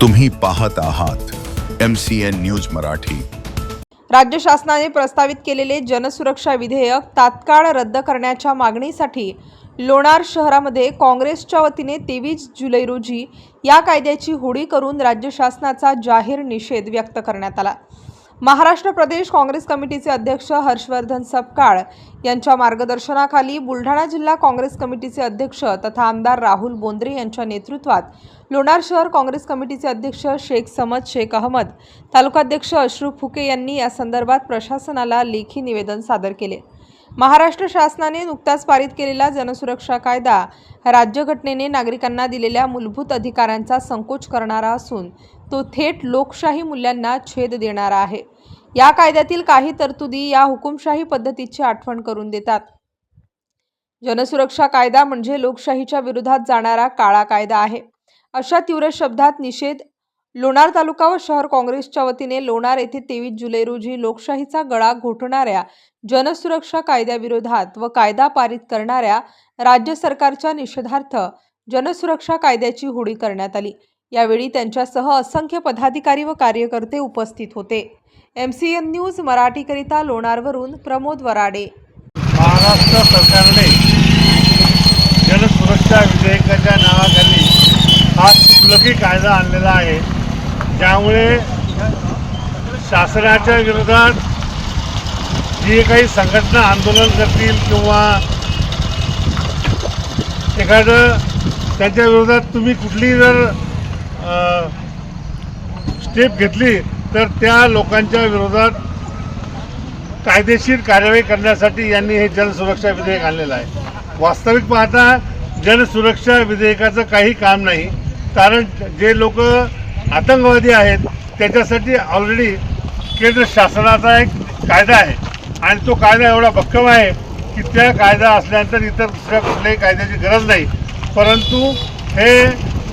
तुम्ही पाहत आहात M C N news Marathi. राज्य शासनाने प्रस्तावित केलेले जनसुरक्षा विधेयक तात्काळ रद्द करण्याच्या मागणीसाठी लोणार शहरामध्ये काँग्रेसच्या वतीने तेवीस जुलै रोजी या कायद्याची होडी करून राज्य शासनाचा जाहीर निषेध व्यक्त करण्यात आला. महाराष्ट्र प्रदेश काँग्रेस कमिटीचे अध्यक्ष हर्षवर्धन सपकाळ यांच्या मार्गदर्शनाखाली बुलढाणा जिल्हा काँग्रेस कमिटीचे अध्यक्ष तथा आमदार राहुल बोंद्रे यांच्या नेतृत्वात लोणार शहर काँग्रेस कमिटीचे अध्यक्ष शेख समद शेख अहमद तालुकाध्यक्ष अश्रू फुके यांनी या संदर्भात प्रशासनाला लेखी निवेदन सादर केले. महाराष्ट्र शासनाने नुकताच पारित केलेला जनसुरक्षा कायदा राज्यघटनेने नागरिकांना दिलेल्या मूलभूत अधिकारांचा संकोच करणारा असून तो थेट लोकशाही मूल्यांना छेद देणारा आहे. या कायद्यातील काही तरतुदी या हुकुमशाही पद्धतीची आठवण करून देतात. जनसुरक्षा कायदा म्हणजे लोकशाहीच्या विरोधात जाणारा काळा कायदा आहे. अशा तीव्र शब्दात निषेध लोणार तालुका व शहर काँग्रेसच्या वतीने लोणार येथे तेवीस जुलै रोजी लोकशाहीचा गळा घोटणाऱ्या जनसुरक्षा कायद्याविरोधात व कायदा पारित करणाऱ्या राज्य सरकारच्या निषेधार्थ जनसुरक्षा कायद्याची होळी करण्यात आली. यावेळी त्यांच्यासह असंख्य पदाधिकारी व कार्यकर्ते उपस्थित होते. एम सी एन न्यूज मराठीकरिता लोणारवरून प्रमोद वराडे. महाराष्ट्र सरकारने जनसुरक्षा विधेयकाच्या नावाखाली हा तुलकी कायदा आणलेला आहे. त्यामुळे शासनाच्या विरोधात जी काही संघटना आंदोलन करतील किंवा एखादं त्यांच्या विरोधात तुम्ही कुठली जर स्टेप घेतली तर त्या लोकांच्या विरोधात कायदेशीर कार्यवाही करण्यासाठी यांनी हे जनसुरक्षा विधेयक आणलेलं आहे. वास्तविक पाहता जनसुरक्षा विधेयकाचं काही काम नाही कारण जे लोक आतंकवादी आहेत त्याच्यासाठी ऑलरेडी केंद्र शासनाचा एक कायदा आहे. आणि तो कायदा एवढा भक्कम आहे की त्या कायदा असल्यानंतर इतर दुसऱ्या कुठल्याही कायद्याची गरज नाही. परंतु हे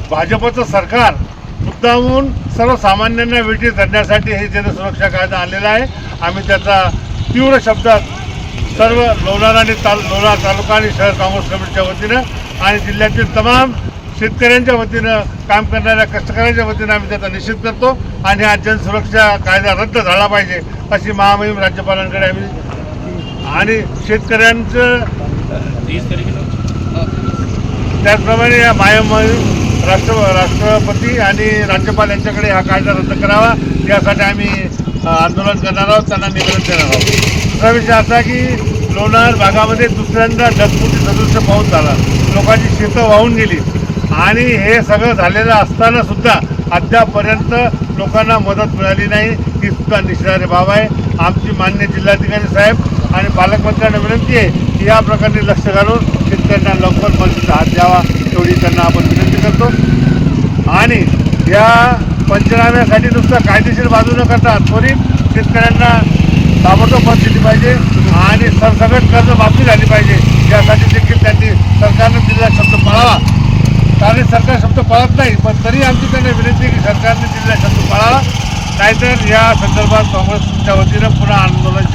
भाजपचं सरकार मुद्दामून सर्वसामान्यांना वेटी धरण्यासाठी हे जनसुरक्षा कायदा आलेला आहे. आम्ही त्याचा तीव्र शब्दात सर्व लोणार आणि ताल लोणार तालुका आणि शहर काँग्रेस कमिटीच्या वतीनं आणि जिल्ह्यातील तमाम शेतकऱ्यांच्या वतीनं काम करणाऱ्या कष्टकऱ्यांच्या वतीनं आम्ही त्याचा निषेध करतो आणि हा जनसुरक्षा कायदा रद्द झाला पाहिजे अशी महामहिम राज्यपालांकडे आम्ही आणि शेतकऱ्यांचं त्याचप्रमाणे या मायामहिम राष्ट्र राष्ट्रपती आणि राज्यपाल यांच्याकडे हा कायदा रद्द करावा. यासाठी आम्ही आंदोलन करणार आहोत त्यांना निवेदन देणार आहोत. दुसरा विषय असा की लोणार भागामध्ये दुसऱ्यांदा ढगफुटी सदृश्य पाऊस झाला. लोकांची शेतं वाहून गेली. आणि हे सगळं झालेलं असताना सुद्धा अद्यापपर्यंत लोकांना मदत मिळाली नाही. ही सुद्धा निषेधार्ह बाब आहे. आमची मान्य जिल्हाधिकारी साहेब आणि पालकमंत्र्यांना विनंती आहे की या प्रकरणी लक्ष घालून शेतकऱ्यांना लवकर मदतीचा हात द्यावा एवढी त्यांना आपण विनंती करतो. आणि या पंचनाम्यासाठी नुसतं कायदेशीर बाजू न करता त्वरित शेतकऱ्यांना ताबडतोब मत दिली पाहिजे आणि सरसकट कर्ज माफी झाली पाहिजे. यासाठी देखील त्यांनी सरकारनं दिलेला शब्द पाळावा. कारण सरकार शब्द पाळत नाही पण तरी आमची त्यांना विनंती की सरकारने दिलेला शब्द पाळावा. नाहीतर या संदर्भात काँग्रेसच्या वतीनं पुन्हा आंदोलन